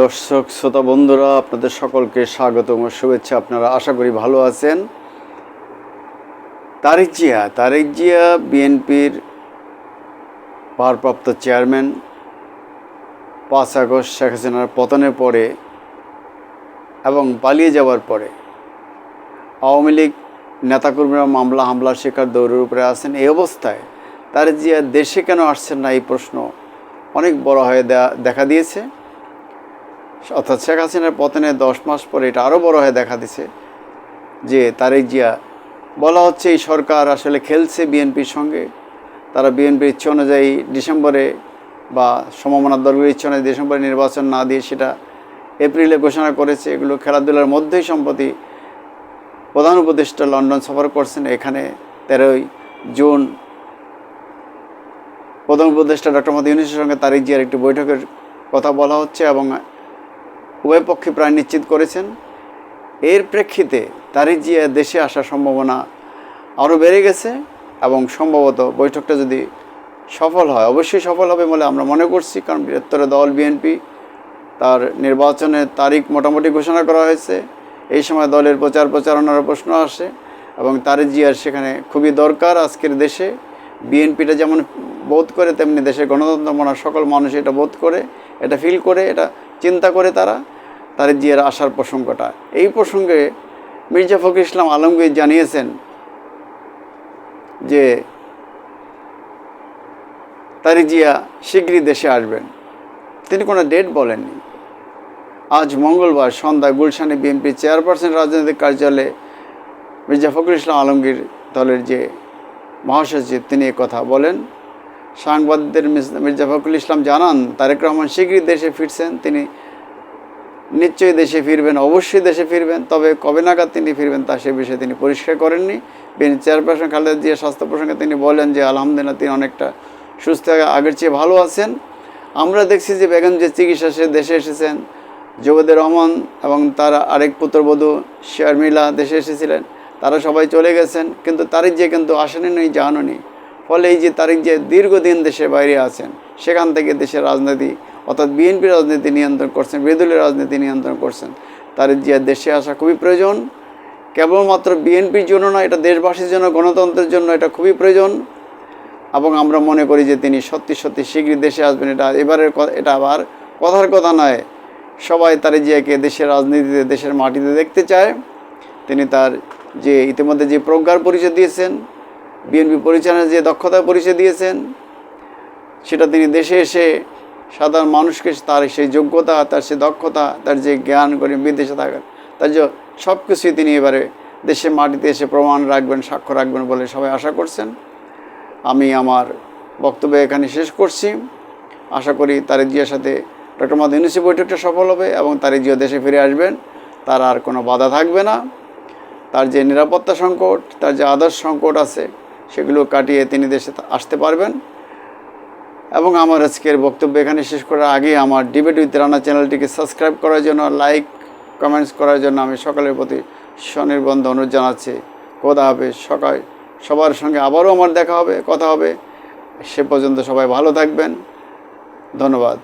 দর্শক, শ্রোতা, বন্ধুরা, আপনাদের সকলকে স্বাগত ও শুভেচ্ছা। আপনারা আশা করি ভালো আছেন। তারেক জিয়া তারেক জিয়া বিএনপির ভারপ্রাপ্ত চেয়ারম্যান। পাঁচ আগস্ট শেখ হাসিনার পতনের পরে এবং পালিয়ে যাওয়ার পরে আওয়ামী লীগ নেতাকর্মীরা মামলা, হামলার শিকার দৌড়ের উপরে আছেন। এই অবস্থায় তারেক জিয়া দেশে কেন আসছেন না এই প্রশ্ন অনেক বড় হয়ে দেখা দিয়েছে। অর্থাৎ শেখ হাসিনার পতনের দশ মাস পরে এটা আরও বড় হয়ে দেখা দিছে যে তারেক জিয়া, বলা হচ্ছে এই সরকার আসলে খেলছে বিএনপির সঙ্গে। তারা বিএনপির ইচ্ছে অনুযায়ী ডিসেম্বরে বা সমমনার দলগুলির ইচ্ছে অনুযায়ী ডিসেম্বরে নির্বাচন না দিয়ে সেটা এপ্রিলে ঘোষণা করেছে। এগুলো খেলাধুলার মধ্যেই সম্প্রতি প্রধান উপদেষ্টা লন্ডন সফর করছেন। এখানে তেরোই জুন প্রধান উপদেষ্টা ডক্টর মোদী ইউনুসের সঙ্গে তারিক জিয়ার একটি বৈঠকের কথা বলা হচ্ছে এবং উভয় পক্ষে প্রায় নিশ্চিত করেছেন। এর প্রেক্ষিতে তারিক জিয়া দেশে আসার সম্ভাবনা আরও বেড়ে গেছে এবং সম্ভবত বৈঠকটা যদি সফল হয়, অবশ্যই সফল হবে বলে আমরা মনে করছি, কারণ বৃহত্তর দল বিএনপি তার নির্বাচনের তারিখ মোটামুটি ঘোষণা করা হয়েছে। এই সময় দলের প্রচার প্রচারণার প্রশ্ন আসে এবং তারেক জিয়ার সেখানে খুবই দরকার আজকের দেশে। বিএনপিটা যেমন বোধ করে, তেমনি দেশের গণতন্ত্র মনা সকল মানুষ এটা বোধ করে, এটা ফিল করে, এটা চিন্তা করে তারা। জিয়ার আসার প্রসঙ্গটা। এই প্রসঙ্গে মির্জা ফখর ইসলাম আলমগীর জানিয়েছেন যে তারেক জিয়া শীঘ্রই দেশে আসবেন। তিনি কোনো ডেট বলেননি। আজ মঙ্গলবার সন্ধ্যায় গুলশানে বিএনপি চেয়ারপারসন রাজনৈতিক কার্যালয়ে মির্জা ফখরুল ইসলাম আলমগীর দলের যে মহাসচিব, তিনি কথা বলেন। সাংবাদিকদের মির্জা ফখরুল ইসলাম জানান, তারেক রহমান শীঘ্রই দেশে ফিরছেন। তিনি নিশ্চয়ই দেশে ফিরবেন, অবশ্যই দেশে ফিরবেন, তবে কবে নাগাদ তিনি ফিরবেন তা সে বিষয়ে তিনি পরিষ্কার করেননি। বিএনপি চেয়ারপারসন খালেদা জিয়া স্বাস্থ্য প্রসঙ্গে তিনি বলেন যে, আলহামদুলিল্লাহ, তিনি অনেকটা সুস্থ, আগের চেয়ে ভালো আছেন। আমরা দেখছি যে বেগম যে চিকিৎসা সে দেশে এসেছেন জোবেদের রহমান এবং তার আরেক পুত্রবধূ শারমিলা দেশে এসেছিলেন। তারা সবাই চলে গেছেন, কিন্তু তারিক যে কিন্তু আসেনি নেই জাহাননি ফলে এই যে তারিক যে দীর্ঘদিন দেশের বাইরে আছেন, সেখান থেকে দেশের রাজনীতি অর্থাৎ বিএনপি রাজনীতি নিয়ন্ত্রণ করছেন বিরোধী রাজনীতি নিয়ন্ত্রণ করছেন তারিক জিয়া দেশে আসা খুবই প্রয়োজন। কেবলমাত্র বিএনপির জন্য না এটা দেশবাসীর জন্য, গণতন্ত্রের জন্য এটা খুবই প্রয়োজন। এবং আমরা মনে করি যে তিনি সত্যি সত্যি শীঘ্রই দেশে আসবেন, এটা এবারের এটা আবার কথার কথা নয়। সবাই তারে জিয়াকে দেশের রাজনীতিতে, দেশের মাটিতে দেখতে চায়। তিনি তার যে ইতিমধ্যে যে প্রজ্ঞার পরিচয় দিয়েছেন, বিএনপি পরিচালনার যে দক্ষতার পরিচয় দিয়েছেন, সেটা তিনি দেশে এসে সাধারণ মানুষকে তার সেই যোগ্যতা, তার সেই দক্ষতা, তার যে জ্ঞান করে বিদেশে থাকার তার যে সব কিছুই তিনি এবারে দেশের মাটিতে এসে প্রমাণ রাখবেন, সাক্ষ্য রাখবেন বলে সবাই আশা করছেন। আমি আমার বক্তব্য এখানে শেষ করছি। আশা করি তারেক জিয়ার সাথে ডক্টর মাদ ইউনিসি বৈঠকটা সফল হবে এবং তারেক জিয়া দেশে ফিরে আসবেন। তার আর কোনো বাধা থাকবে না। তার যে নিরাপত্তা সংকট, তার যে আদর্শ সংকট আছে, সেগুলো কাটিয়ে তিনি দেশে আসতে পারবেন। এবং আমার আজকের বক্তব্য এখানে শেষ করার আগে আমার ডিবেট উইথ রানা চ্যানেলটিকে সাবস্ক্রাইব করার জন্য লাইক কমেন্টস করার জন্য আমি সকলের প্রতি স্বনির্বন্ধ অনুরোধ জানাচ্ছি। কথা হবে সকাল। সবার সঙ্গে আবারও আমার দেখা হবে, কথা হবে। সে পর্যন্ত সবাই ভালো থাকবেন। ধন্যবাদ।